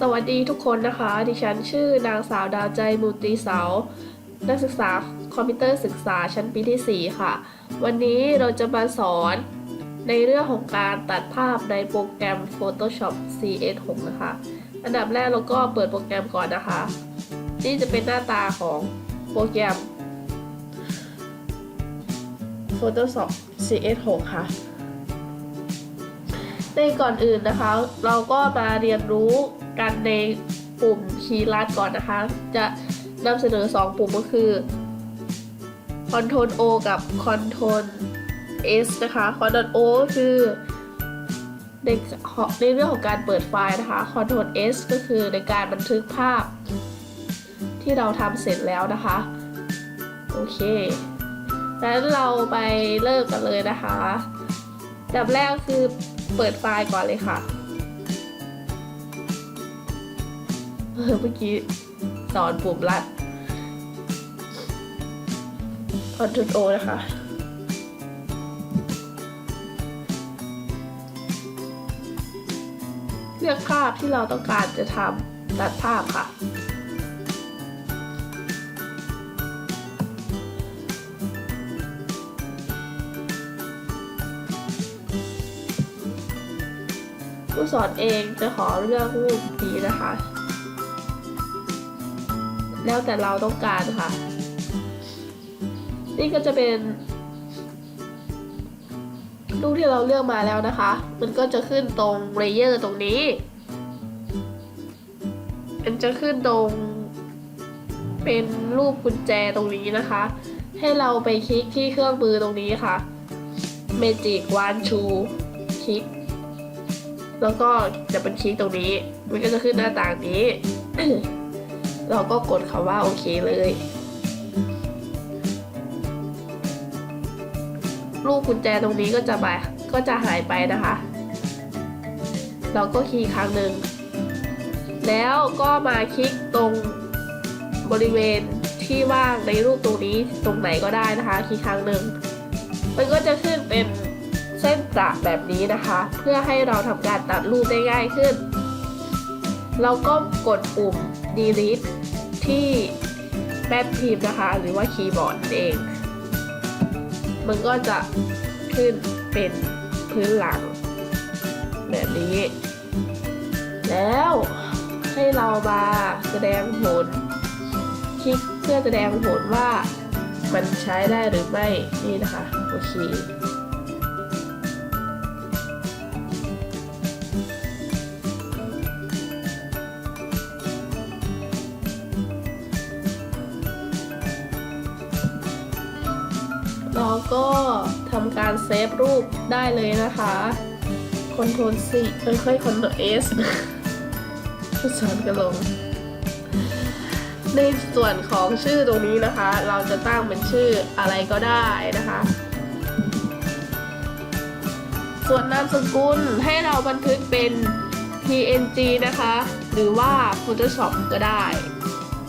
สวัสดีทุกคนนะคะ ดิฉันชื่อนางสาวดาวใจมูลตรีเสา นักศึกษาคอมพิวเตอร์ศึกษาชั้นปีที่ 4 ค่ะ วันนี้เราจะมาสอนในเรื่องของการตัดภาพในโปรแกรม Photoshop CS6 นะคะ อันดับแรกเราก็เปิดโปรแกรมก่อนนะคะ นี่จะเป็นหน้าตาของโปรแกรม Photoshop CS6 ค่ะในก่อนอื่นนะคะ เราก็มาเรียนรู้ กันในปุ่มคีย์ลัดก่อนนะคะ จะนำเสนอ 2 ปุ่มก็คือ Ctrl O กับ Ctrl S นะคะ Ctrl O คือในในเรื่องของการเปิดไฟล์นะคะ Ctrl S ก็คือในการบันทึกภาพ ที่เราทำเสร็จแล้วนะคะ โอเคงั้นเราไปเริ่มกันเลยนะคะดับแรกคือเปิดไฟล์ก่อนเลยค่ะ เมื่อกี้สอนปุ่มลัด Ctrl O นะคะ เลือกภาพที่เราต้องการจะทำตัดภาพค่ะผู้สอนเองจะขอเลือกรูปนี้นะคะ แล้วแต่เราต้องการค่ะ นี่ก็จะเป็นรูปที่เราเลือกมาแล้วนะคะ มันก็จะขึ้นตรงเลเยอร์ตรงนี้ มันจะขึ้นตรงเป็นรูปกุญแจตรงนี้นะคะ ให้เราไปคลิกที่เครื่องมือตรงนี้ค่ะ Magic One Two คลิก แล้วก็จะเป็นคลิกตรงนี้ มันก็จะขึ้นหน้าต่างนี้ เราก็กดคำว่าโอเคเลยรูปกุญแจตรงนี้ก็จะไปก็จะหายไปนะคะ เราก็คีย์ครั้งหนึ่ง แล้วก็มาคลิกตรงบริเวณที่ว่างในรูปตรงนี้ตรงไหนก็ได้นะคะคลิกครั้งหนึ่ง มันก็จะขึ้นเป็นเส้นประแบบนี้นะคะ เพื่อให้เราทำการตัดรูปได้ง่ายขึ้น เราก็กดปุ่ม delete ที่แป้นพิมพ์นะคะ หรือว่าคีย์บอร์ดเอง มันก็จะขึ้นเป็นพื้นหลัง แบบนี้ แล้วให้เรามาแสดงผลคลิกเพื่อแสดงผลว่ามันใช้ได้หรือไม่นี่นะคะ โอเค เซฟรูปได้เลยนะคะ Ctrl C เอ้ยค่อย Ctrl S สอนกันลง ในส่วนของชื่อตรงนี้นะคะ เราจะตั้งเป็นชื่ออะไรก็ได้นะคะ ส่วนนามสกุลให้เราบันทึกเป็น PNG นะคะ หรือว่า Photoshop ก็ได้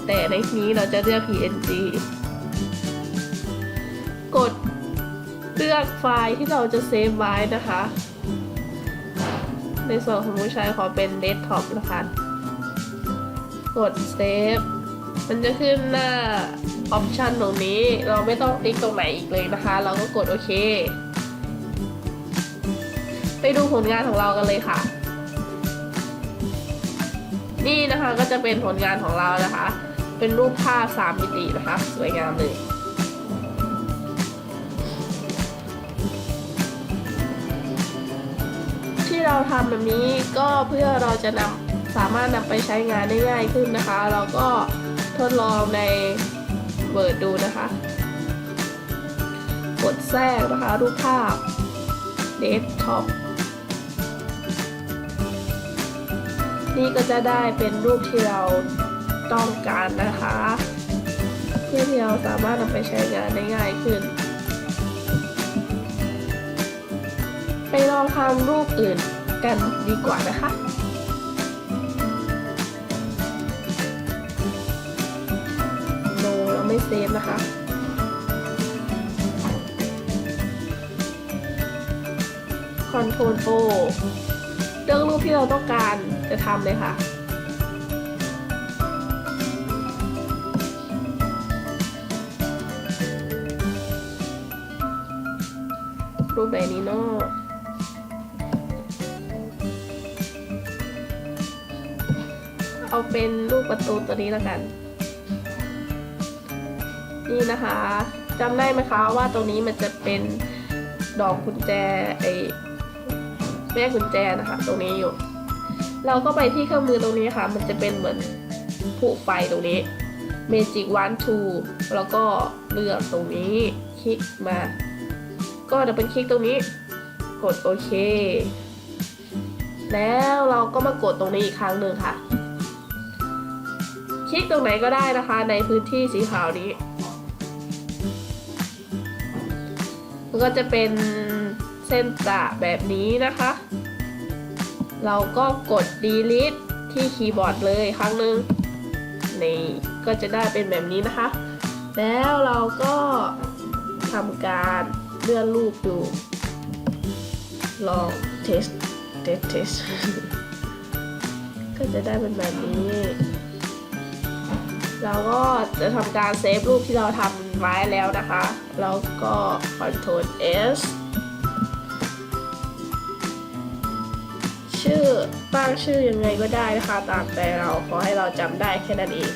แต่ในนี้เราจะเลือก PNG กด เลือกไฟล์ที่เราจะเซฟไว้นะคะ ในส่วนของผู้ใช้ขอเป็น Desktop นะคะ กดเซฟ มันจะขึ้นหน้าออปชันตรงนี้ เราไม่ต้องติ๊กตรงไหนอีกเลยนะคะ เราก็กดโอเค ไปดูผลงานของเรากันเลยค่ะ นี่นะคะก็จะเป็นผลงานของเรานะคะ เป็นรูปภาพ3มิตินะคะ สวยงามเลย เราทำแบบนี้ก็เพื่อเราจะนำสามารถนำไปใช้งานได้ง่ายขึ้นนะคะ เราก็ทดลองใน Word ดูนะคะ กดแทรกนะคะ รูปภาพ Desktop นี่ก็จะได้เป็นรูปที่เราต้องการนะคะเพื่อที่เราสามารถนำไปใช้งานได้ง่ายขึ้น ไปลองทำรูปอื่น กันดีกว่านะคะโนเราไม่เซฟนะคะคอนโทรลโอเลือกรูปที่เราต้องการจะทำเลยค่ะรูปไหนนี้เนาะ เอาเป็นรูปประตูตัวนี้แล้วกัน นี่นะคะจำได้ไหมคะว่าตรงนี้มันจะเป็นดอกกุญแจไอแม่กุญแจนะคะ ตรงนี้อยู่ เราก็ไปที่เครื่องมือตรงนี้ค่ะ มันจะเป็นเหมือนผูไฟตรงนี้ Magic One Two แล้วก็เลือกตรงนี้ คลิกมา ก็จะเป็นคลิกตรงนี้ กดโอเค แล้วเราก็มากดตรงนี้อีกครั้งหนึ่งค่ะ คลิกตรงไหนก็ได้นะคะในพื้นที่สีขาวนี้ มันก็จะเป็นเส้นประแบบนี้นะคะ เราก็กด delete ที่คีย์บอร์ดเลยครั้งหนึ่งนี่ก็จะได้เป็นแบบนี้นะคะ แล้วเราก็ทำการเลื่อนรูปดูลองเทสเทสเทสก็จะได้เป็นแบบนี้ เราก็จะทำการเซฟรูปที่เราทำไว้แล้วนะคะ แล้วก็ Ctrl S ชื่อตั้งชื่อยังไงก็ได้นะคะ ตามใจเราขอให้เราจำได้แค่นั้นเอง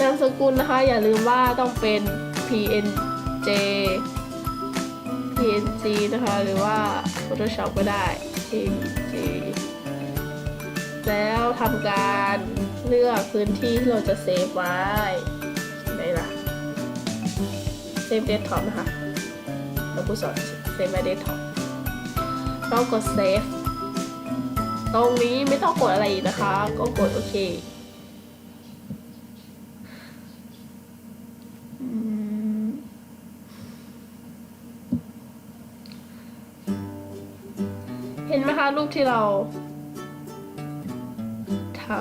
นามสกุลนะคะ อย่าลืมว่าต้องเป็น PNG PNG นะคะ หรือว่า Photoshop ก็ได้ PNG แล้วทำการเลือกพื้นที่ที่เราจะเซฟไว้ไหนล่ะเซฟเดสก์ท็อปนะคะเราผู้สอนเซฟไว้เดสก์ท็อปเรากดเซฟตรงนี้ไม่ต้องกดอะไรอีกนะคะ ก็กดโอเค เห็นไหมคะรูปที่เราทำ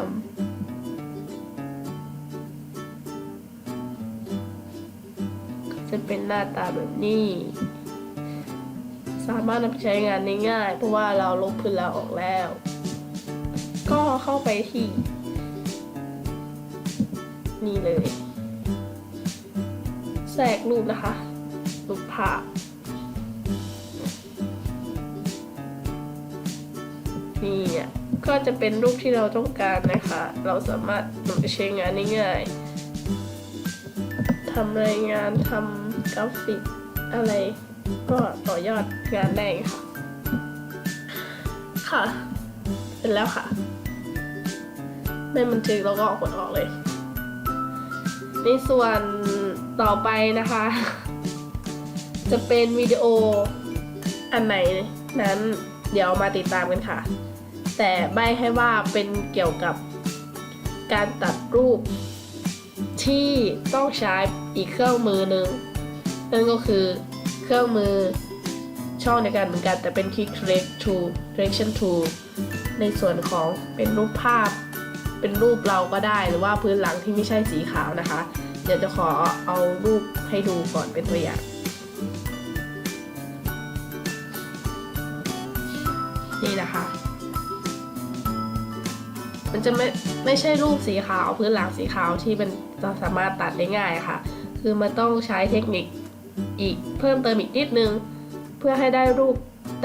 ก็จะเป็นหน้าตาแบบนี้ สามารถนำไปใช้งานได้ง่าย เพราะว่าเราลบพื้นแล้วออกแล้ว ก็เข้าไปที่ นี่เลย แทรกรูปนะคะรูปภาพ นี่อะก็จะเป็นรูปที่เราต้องการนะคะ เราสามารถนำไปใช้งานง่ายทำรายงานทำกราฟิกอะไร ก็ต่อยอดงานได้ค่ะ ค่ะเป็นแล้วค่ะ ไม่บันทึกแล้วก็กดออกเลย ในส่วนต่อไปนะคะ จะเป็นวิดีโออันไหนนั้นเดี๋ยวมาติดตามกันค่ะ แต่ใบให้ว่าเป็นเกี่ยวกับการตัดรูป ที่ต้องใช้อีกเครื่องมือหนึ่งนั่นก็คือเครื่องมือช่องในการเหมือนกันแต่เป็น Click Select Tool Direction Tool ในส่วนของเป็นรูปภาพ เป็นรูปเราก็ได้หรือว่าพื้นหลังที่ไม่ใช่สีขาวนะคะ เดี๋ยวจะขอเอารูปให้ดูก่อนเป็นตัวอย่างนี่นะคะ มันจะไม่ไม่ใช่รูปสีขาวพื้นหลังสีขาวที่มันจะสามารถตัดได้ง่ายค่ะ คือมันต้องใช้เทคนิคอีกเพิ่มเติมอีกนิดนึง เพื่อให้ได้รูป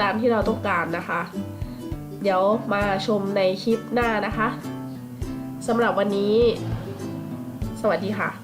ตามที่เราต้องการนะคะ เดี๋ยวมาชมในคลิปหน้านะคะสำหรับวันนี้ สวัสดีค่ะ